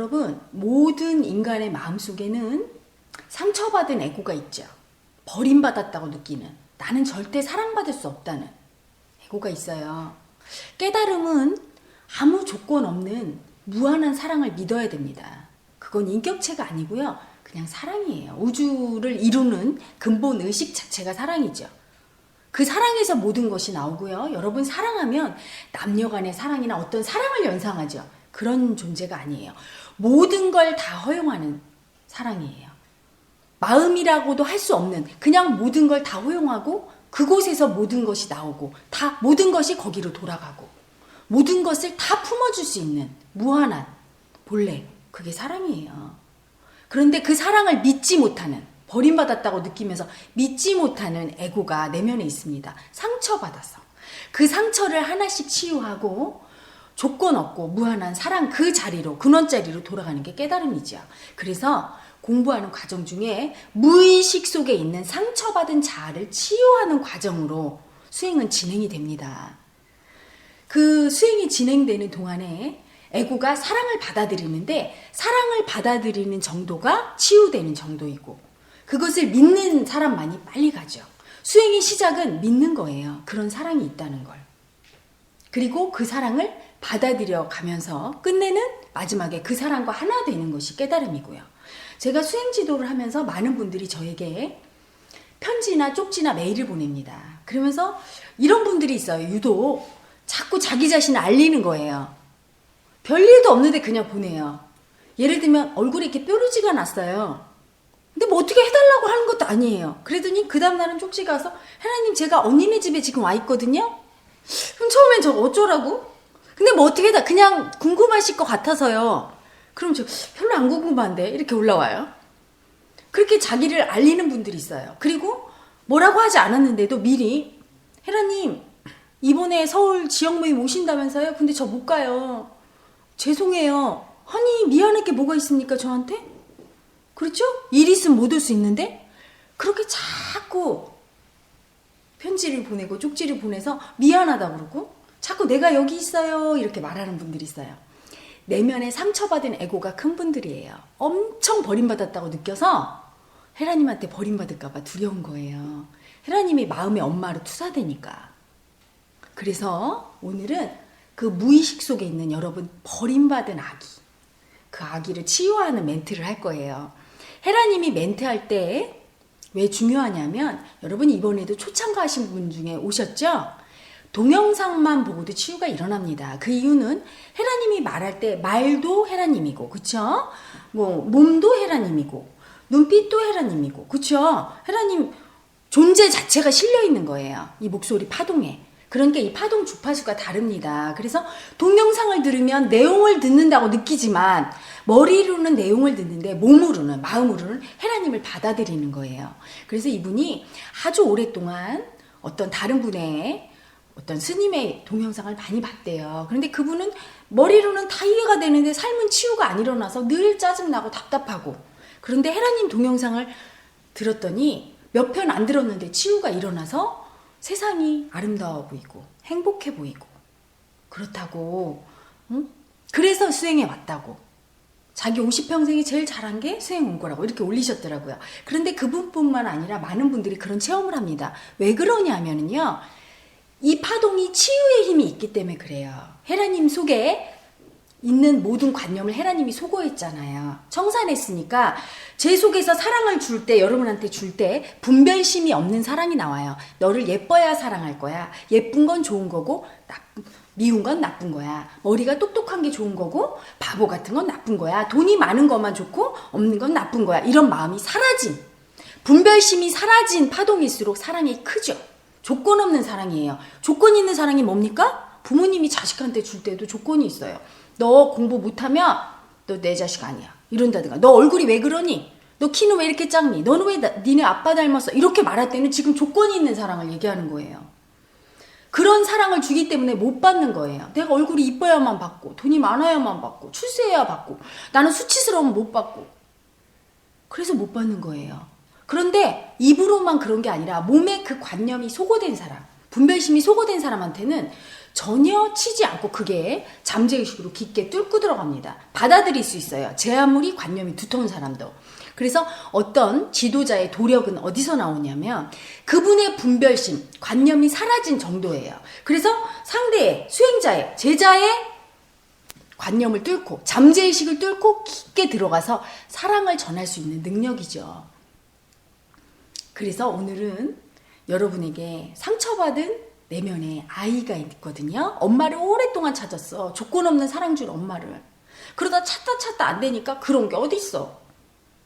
여러분, 모든 인간의 마음속에는 상처받은 애고가 있죠. 버림받았다고 느끼는 나는 절대 사랑받을 수 없다는 애고가 있어요. 깨달음은 아무 조건 없는 무한한 사랑을 믿어야 됩니다. 그건 인격체가 아니고요. 그냥 사랑이에요. 우주를 이루는 근본 의식 자체가 사랑이죠. 그 사랑에서 모든 것이 나오고요. 여러분 사랑하면 남녀 간의 사랑이나 어떤 사랑을 연상하죠. 그런 존재가 아니에요. 모든 걸 다 허용하는 사랑이에요. 마음이라고도 할 수 없는 그냥 모든 걸 다 허용하고 그곳에서 모든 것이 나오고 다 모든 것이 거기로 돌아가고 모든 것을 다 품어줄 수 있는 무한한 본래 그게 사랑이에요. 그런데 그 사랑을 믿지 못하는 버림받았다고 느끼면서 믿지 못하는 애고가 내면에 있습니다. 상처받아서 그 상처를 하나씩 치유하고 조건 없고 무한한 사랑 그 자리로 근원 자리로 돌아가는 게 깨달음이죠. 그래서 공부하는 과정 중에 무의식 속에 있는 상처받은 자아를 치유하는 과정으로 수행은 진행이 됩니다. 그 수행이 진행되는 동안에 애고가 사랑을 받아들이는데 사랑을 받아들이는 정도가 치유되는 정도이고 그것을 믿는 사람만이 빨리 가죠. 수행의 시작은 믿는 거예요. 그런 사랑이 있다는 걸. 그리고 그 사랑을 받아들여 가면서 끝내는 마지막에 그 사랑과 하나 되는 것이 깨달음이고요. 제가 수행 지도를 하면서 많은 분들이 저에게 편지나 쪽지나 메일을 보냅니다. 그러면서 이런 분들이 있어요. 유독 자꾸 자기 자신을 알리는 거예요. 별일도 없는데 그냥 보내요. 예를 들면 얼굴에 이렇게 뾰루지가 났어요. 근데 뭐 어떻게 해달라고 하는 것도 아니에요. 그러더니 그 다음날은 쪽지가 와서 하나님 제가 언니네 집에 지금 와 있거든요. 그럼 처음엔 저 어쩌라고? 근데 뭐 어떻게 해다 그냥 궁금하실 것 같아서요. 그럼 저 별로 안 궁금한데 이렇게 올라와요. 그렇게 자기를 알리는 분들이 있어요. 그리고 뭐라고 하지 않았는데도 미리 헤라님 이번에 서울 지역 모임 오신다면서요? 근데 저 못 가요. 죄송해요. 아니 미안할 게 뭐가 있습니까 저한테? 그렇죠? 일 있으면 못 올 수 있는데 그렇게 자꾸 편지를 보내고 쪽지를 보내서 미안하다 그러고 자꾸 내가 여기 있어요 이렇게 말하는 분들이 있어요. 내면에 상처받은 에고가 큰 분들이에요. 엄청 버림받았다고 느껴서 헤라님한테 버림받을까봐 두려운 거예요. 헤라님이 마음의 엄마로 투사되니까. 그래서 오늘은 그 무의식 속에 있는 여러분 버림받은 아기, 그 아기를 치유하는 멘트를 할 거예요. 헤라님이 멘트할 때 왜 중요하냐면 여러분 이번에도 초창가 하신 분 중에 오셨죠? 동영상만 보고도 치유가 일어납니다. 그 이유는 헤라님이 말할 때 말도 헤라님이고, 그쵸? 뭐, 몸도 헤라님이고, 눈빛도 헤라님이고, 그쵸? 헤라님 존재 자체가 실려 있는 거예요. 이 목소리 파동에. 그러니까 이 파동 주파수가 다릅니다. 그래서 동영상을 들으면 내용을 듣는다고 느끼지만 머리로는 내용을 듣는데 몸으로는 마음으로는 헤라님을 받아들이는 거예요. 그래서 이분이 아주 오랫동안 어떤 다른 분의 어떤 스님의 동영상을 많이 봤대요. 그런데 그분은 머리로는 다 이해가 되는데 삶은 치유가 안 일어나서 늘 짜증나고 답답하고 그런데 헤라님 동영상을 들었더니 몇 편 안 들었는데 치유가 일어나서 세상이 아름다워 보이고 행복해 보이고 그렇다고 응? 그래서 수행해 왔다고 자기 50평생이 제일 잘한 게 수행 온 거라고 이렇게 올리셨더라고요. 그런데 그분뿐만 아니라 많은 분들이 그런 체험을 합니다. 왜 그러냐면은요. 이 파동이 치유의 힘이 있기 때문에 그래요. 헤라님 속에 있는 모든 관념을 헤라님이 소거했잖아요. 청산했으니까 제 속에서 사랑을 줄 때, 여러분한테 줄 때 분별심이 없는 사랑이 나와요. 너를 예뻐야 사랑할 거야. 예쁜 건 좋은 거고, 나쁜, 미운 건 나쁜 거야. 머리가 똑똑한 게 좋은 거고, 바보 같은 건 나쁜 거야. 돈이 많은 것만 좋고, 없는 건 나쁜 거야. 이런 마음이 사라진, 분별심이 사라진 파동일수록 사랑이 크죠. 조건 없는 사랑이에요. 조건 있는 사랑이 뭡니까? 부모님이 자식한테 줄 때도 조건이 있어요. 너 공부 못하면 너 내 자식 아니야. 이런다든가. 너 얼굴이 왜 그러니? 너 키는 왜 이렇게 작니? 너는 왜 나, 니네 아빠 닮았어? 이렇게 말할 때는 지금 조건이 있는 사랑을 얘기하는 거예요. 그런 사랑을 주기 때문에 못 받는 거예요. 내가 얼굴이 이뻐야만 받고, 돈이 많아야만 받고, 출세해야 받고, 나는 수치스러우면 못 받고. 그래서 못 받는 거예요. 그런데 입으로만 그런 게 아니라 몸에 그 관념이 소거된 사람, 분별심이 소거된 사람한테는 전혀 치지 않고 그게 잠재의식으로 깊게 뚫고 들어갑니다. 받아들일 수 있어요. 제 아무리 관념이 두터운 사람도. 그래서 어떤 지도자의 도력은 어디서 나오냐면 그분의 분별심, 관념이 사라진 정도예요. 그래서 상대의, 수행자의, 제자의 관념을 뚫고 잠재의식을 뚫고 깊게 들어가서 사랑을 전할 수 있는 능력이죠. 그래서 오늘은 여러분에게 상처받은 내면에 아이가 있거든요. 엄마를 오랫동안 찾았어. 조건 없는 사랑 줄 엄마를. 그러다 찾다 찾다 안 되니까 그런 게 어딨어.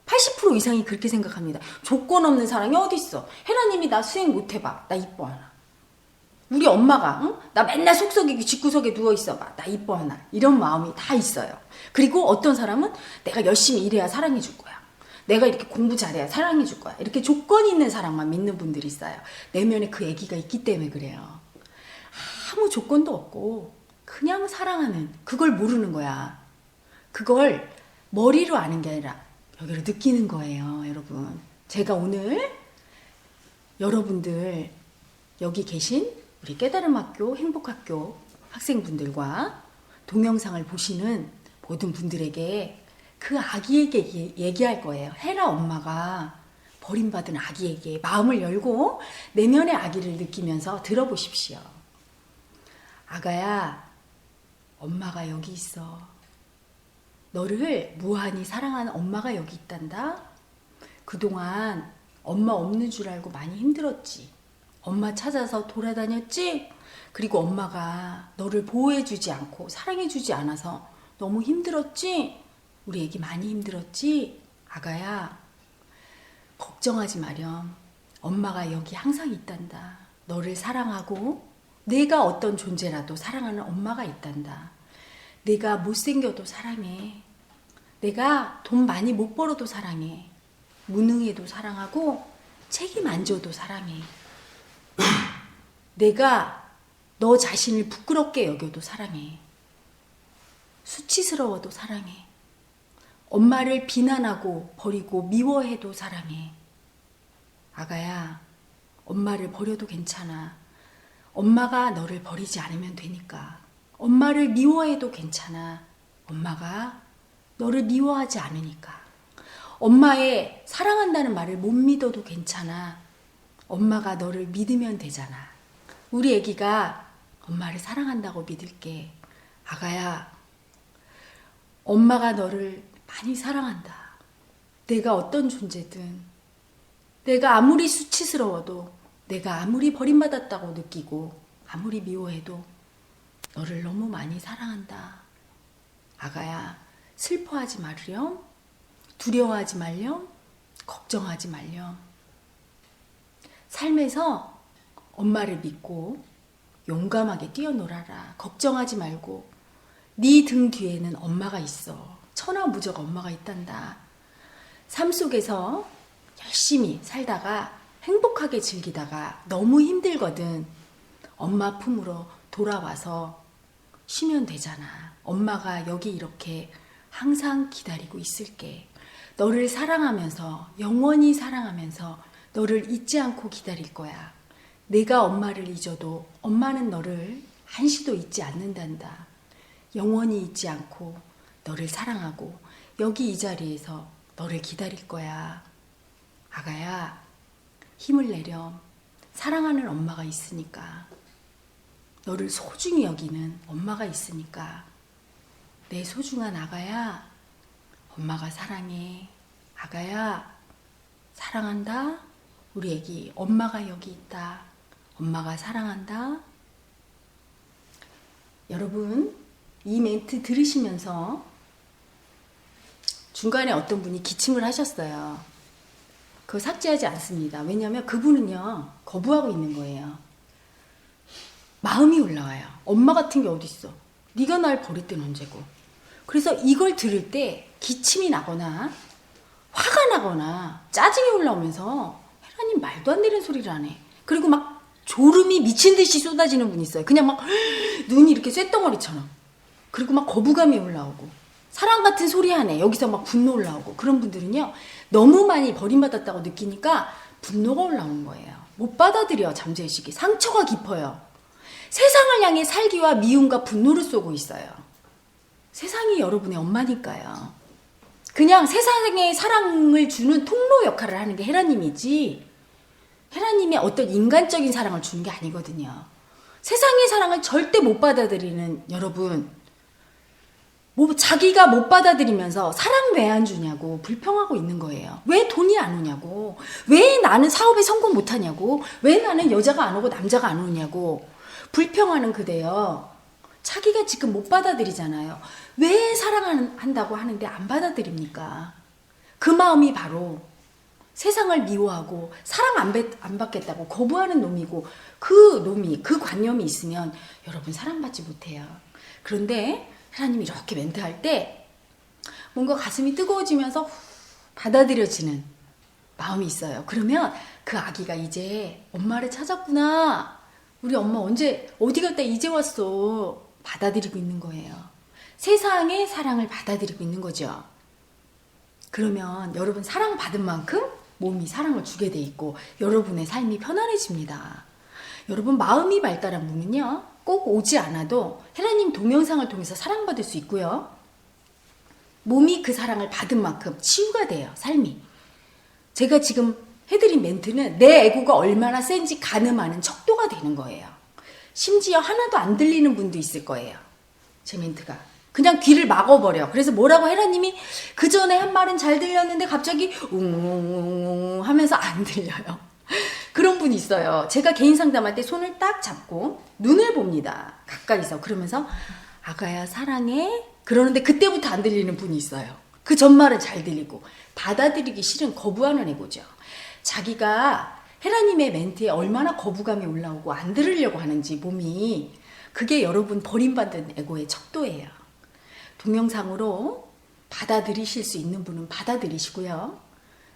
80% 이상이 그렇게 생각합니다. 조건 없는 사랑이 어딨어. 헤라님이 나 수행 못 해봐. 나 이뻐하나. 우리 엄마가 응? 나 맨날 속썩이고 집구석에 누워 있어 봐. 나 이뻐하나. 이런 마음이 다 있어요. 그리고 어떤 사람은 내가 열심히 일해야 사랑해 줄 거야. 내가 이렇게 공부 잘해야 사랑해 줄 거야. 이렇게 조건 있는 사랑만 믿는 분들이 있어요. 내면에 그 애기가 있기 때문에 그래요. 아무 조건도 없고 그냥 사랑하는 그걸 모르는 거야. 그걸 머리로 아는 게 아니라 여기로 느끼는 거예요, 여러분. 제가 오늘 여러분들 여기 계신 우리 깨달음 학교 행복학교 학생분들과 동영상을 보시는 모든 분들에게 그 아기에게 얘- 얘기할 거예요. 헤라 엄마가 버림받은 아기에게 마음을 열고 내면의 아기를 느끼면서 들어보십시오. 아가야, 엄마가 여기 있어. 너를 무한히 사랑하는 엄마가 여기 있단다. 그동안 엄마 없는 줄 알고 많이 힘들었지. 엄마 찾아서 돌아다녔지? 그리고 엄마가 너를 보호해주지 않고 사랑해주지 않아서 너무 힘들었지? 우리 애기 많이 힘들었지? 아가야, 걱정하지 마렴. 엄마가 여기 항상 있단다. 너를 사랑하고 내가 어떤 존재라도 사랑하는 엄마가 있단다. 내가 못생겨도 사랑해. 내가 돈 많이 못 벌어도 사랑해. 무능해도 사랑하고 책임 안 져도 사랑해. 내가 너 자신을 부끄럽게 여겨도 사랑해. 수치스러워도 사랑해. 엄마를 비난하고 버리고 미워해도 사랑해. 아가야, 엄마를 버려도 괜찮아. 엄마가 너를 버리지 않으면 되니까. 엄마를 미워해도 괜찮아. 엄마가 너를 미워하지 않으니까. 엄마의 사랑한다는 말을 못 믿어도 괜찮아. 엄마가 너를 믿으면 되잖아. 우리 애기가 엄마를 사랑한다고 믿을게. 아가야, 엄마가 너를 많이 사랑한다. 내가 어떤 존재든, 내가 아무리 수치스러워도, 내가 아무리 버림받았다고 느끼고, 아무리 미워해도, 너를 너무 많이 사랑한다. 아가야, 슬퍼하지 말렴. 두려워하지 말렴. 걱정하지 말렴. 삶에서 엄마를 믿고 용감하게 뛰어놀아라. 걱정하지 말고 네 등 뒤에는 엄마가 있어. 천하무적 엄마가 있단다. 삶 속에서 열심히 살다가 행복하게 즐기다가 너무 힘들거든. 엄마 품으로 돌아와서 쉬면 되잖아. 엄마가 여기 이렇게 항상 기다리고 있을게. 너를 사랑하면서, 영원히 사랑하면서 너를 잊지 않고 기다릴 거야. 내가 엄마를 잊어도 엄마는 너를 한시도 잊지 않는단다. 영원히 잊지 않고 너를 사랑하고 여기 이 자리에서 너를 기다릴 거야. 아가야, 힘을 내렴. 사랑하는 엄마가 있으니까. 너를 소중히 여기는 엄마가 있으니까. 내 소중한 아가야, 엄마가 사랑해. 아가야, 사랑한다. 우리 애기, 엄마가 여기 있다. 엄마가 사랑한다. 여러분, 이 멘트 들으시면서 중간에 어떤 분이 기침을 하셨어요. 그거 삭제하지 않습니다. 왜냐하면 그분은요, 거부하고 있는 거예요. 마음이 올라와요. 엄마 같은 게 어딨어. 네가 날 버릴 땐 언제고. 그래서 이걸 들을 때 기침이 나거나 화가 나거나 짜증이 올라오면서 헤라님 말도 안 되는 소리를 하네. 그리고 막 졸음이 미친 듯이 쏟아지는 분이 있어요. 그냥 막 눈이 이렇게 쇳덩어리처럼. 그리고 막 거부감이 올라오고 사랑 같은 소리 하네. 여기서 막 분노 올라오고 그런 분들은요. 너무 많이 버림받았다고 느끼니까 분노가 올라오는 거예요. 못 받아들여 잠재의식이 상처가 깊어요. 세상을 향해 살기와 미움과 분노를 쏘고 있어요. 세상이 여러분의 엄마니까요. 그냥 세상에 사랑을 주는 통로 역할을 하는 게 헤라님이지, 헤라님의 어떤 인간적인 사랑을 주는 게 아니거든요. 세상의 사랑을 절대 못 받아들이는 여러분, 뭐 자기가 못 받아들이면서 사랑 왜 안 주냐고 불평하고 있는 거예요. 왜 돈이 안 오냐고. 왜 나는 사업에 성공 못 하냐고. 왜 나는 여자가 안 오고 남자가 안 오냐고. 불평하는 그대요. 자기가 지금 못 받아들이잖아요. 왜 사랑한다고 하는데 안 받아들입니까? 그 마음이 바로 세상을 미워하고 사랑 안, 받, 안 받겠다고 거부하는 놈이고 그 놈이 그 관념이 있으면 여러분 사랑받지 못해요. 그런데 하나님이 이렇게 멘트할 때 뭔가 가슴이 뜨거워지면서 후 받아들여지는 마음이 있어요. 그러면 그 아기가 이제 엄마를 찾았구나. 우리 엄마 언제 어디 갔다 이제 왔어. 받아들이고 있는 거예요. 세상의 사랑을 받아들이고 있는 거죠. 그러면 여러분 사랑 받은 만큼 몸이 사랑을 주게 돼 있고 여러분의 삶이 편안해집니다. 여러분 마음이 발달한 분은요 꼭 오지 않아도 헤라님 동영상을 통해서 사랑받을 수 있고요. 몸이 그 사랑을 받은 만큼 치유가 돼요 삶이. 제가 지금 해드린 멘트는 내 에고가 얼마나 센지 가늠하는 척도가 되는 거예요. 심지어 하나도 안 들리는 분도 있을 거예요. 제 멘트가. 그냥 귀를 막아버려. 그래서 뭐라고 헤라님이 그 전에 한 말은 잘 들렸는데 갑자기 웅웅웅 하면서 안 들려요. 그런 분이 있어요. 제가 개인 상담할 때 손을 딱 잡고 눈을 봅니다. 가까이서. 그러면서 아가야 사랑해. 그러는데 그때부터 안 들리는 분이 있어요. 그 전말은 잘 들리고 받아들이기 싫은 거부하는 애고죠. 자기가 헤라님의 멘트에 얼마나 거부감이 올라오고 안 들으려고 하는지 몸이 그게 여러분 버림받은 에고의 척도예요. 동영상으로 받아들이실 수 있는 분은 받아들이시고요.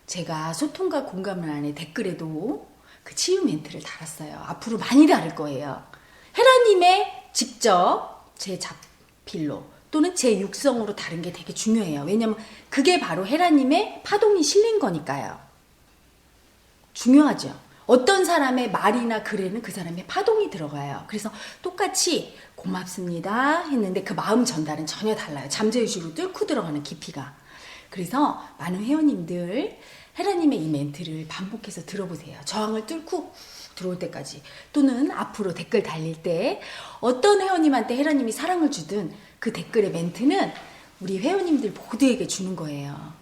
제가 소통과 공감을 안에 댓글에도 그 치유 멘트를 달았어요. 앞으로 많이 다를 거예요. 헤라님의 직접 제 잡필로 또는 제 육성으로 다른 게 되게 중요해요. 왜냐면 그게 바로 헤라님의 파동이 실린 거니까요. 중요하죠. 어떤 사람의 말이나 글에는 그 사람의 파동이 들어가요. 그래서 똑같이 고맙습니다 했는데 그 마음 전달은 전혀 달라요. 잠재의식으로 뚫고 들어가는 깊이가. 그래서 많은 회원님들 헤라님의 이 멘트를 반복해서 들어보세요. 저항을 뚫고 들어올 때까지 또는 앞으로 댓글 달릴 때 어떤 회원님한테 헤라님이 사랑을 주든 그 댓글의 멘트는 우리 회원님들 모두에게 주는 거예요.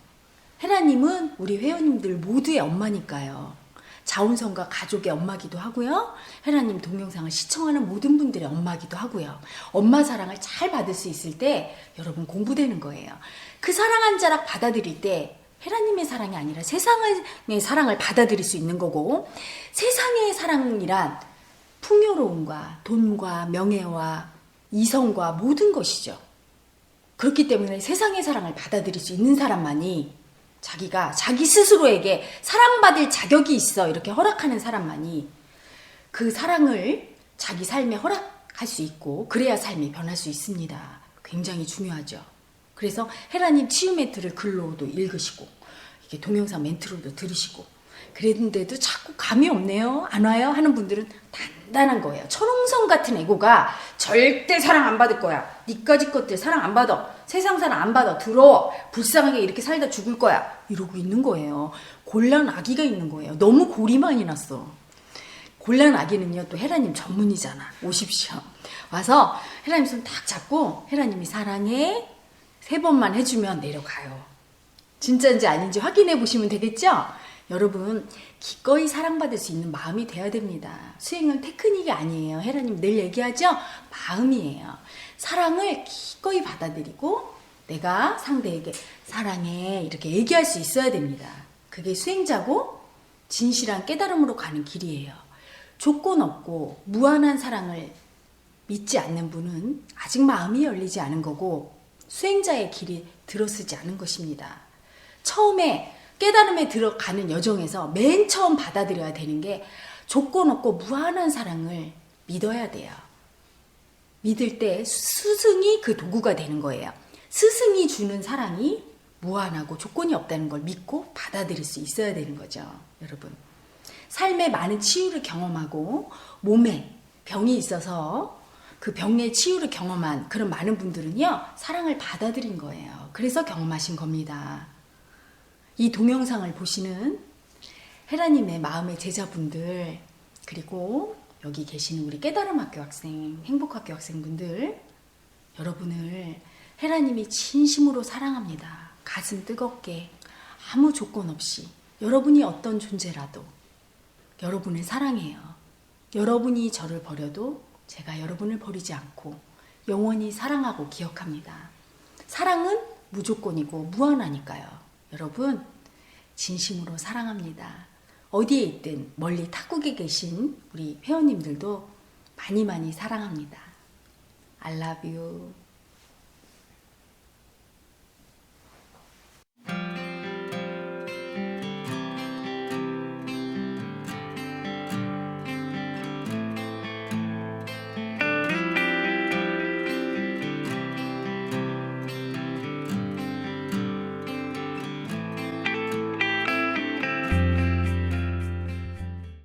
헤라님은 우리 회원님들 모두의 엄마니까요. 자운성과 가족의 엄마기도 하고요. 헤라님 동영상을 시청하는 모든 분들의 엄마기도 하고요. 엄마 사랑을 잘 받을 수 있을 때 여러분 공부되는 거예요. 그 사랑 한 자락 받아들일 때 헤라님의 사랑이 아니라 세상의 사랑을 받아들일 수 있는 거고 세상의 사랑이란 풍요로움과 돈과 명예와 이성과 모든 것이죠. 그렇기 때문에 세상의 사랑을 받아들일 수 있는 사람만이 자기가 자기 스스로에게 사랑받을 자격이 있어 이렇게 허락하는 사람만이 그 사랑을 자기 삶에 허락할 수 있고 그래야 삶이 변할 수 있습니다. 굉장히 중요하죠. 그래서 헤라님 치유 멘트를 글로도 읽으시고 이게 동영상 멘트로도 들으시고 그랬는데도 자꾸 감이 없네요. 안 와요 하는 분들은 단단한 거예요. 철옹성 같은 에고가 절대 사랑 안 받을 거야. 니까지 것들 사랑 안 받아. 세상 사랑 안 받아. 더러워. 불쌍하게 이렇게 살다 죽을 거야. 이러고 있는 거예요. 곤란 아기가 있는 거예요. 너무 골이 많이 났어. 곤란 아기는요 또 헤라님 전문이잖아. 오십시오. 와서 헤라님 손 딱 잡고 헤라님이 사랑해 세 번만 해주면 내려가요. 진짜인지 아닌지 확인해 보시면 되겠죠? 여러분 기꺼이 사랑받을 수 있는 마음이 돼야 됩니다. 수행은 테크닉이 아니에요. 헤라님 늘 얘기하죠? 마음이에요. 사랑을 기꺼이 받아들이고 내가 상대에게 사랑해 이렇게 얘기할 수 있어야 됩니다. 그게 수행자고 진실한 깨달음으로 가는 길이에요. 조건 없고 무한한 사랑을 믿지 않는 분은 아직 마음이 열리지 않은 거고 수행자의 길이 들어서지 않은 것입니다. 처음에 깨달음에 들어가는 여정에서 맨 처음 받아들여야 되는 게 조건 없고 무한한 사랑을 믿어야 돼요. 믿을 때 스승이 그 도구가 되는 거예요. 스승이 주는 사랑이 무한하고 조건이 없다는 걸 믿고 받아들일 수 있어야 되는 거죠. 여러분. 삶의 많은 치유를 경험하고 몸에 병이 있어서 그 병의 치유를 경험한 그런 많은 분들은요, 사랑을 받아들인 거예요. 그래서 경험하신 겁니다. 이 동영상을 보시는 헤라님의 마음의 제자분들, 그리고 여기 계시는 우리 깨달음 학교 학생, 행복학교 학생분들, 여러분을 헤라님이 진심으로 사랑합니다. 가슴 뜨겁게, 아무 조건 없이, 여러분이 어떤 존재라도 여러분을 사랑해요. 여러분이 저를 버려도 제가 여러분을 버리지 않고 영원히 사랑하고 기억합니다. 사랑은 무조건이고 무한하니까요. 여러분, 진심으로 사랑합니다. 어디에 있든 멀리 타국에 계신 우리 회원님들도 많이 많이 사랑합니다. I love you.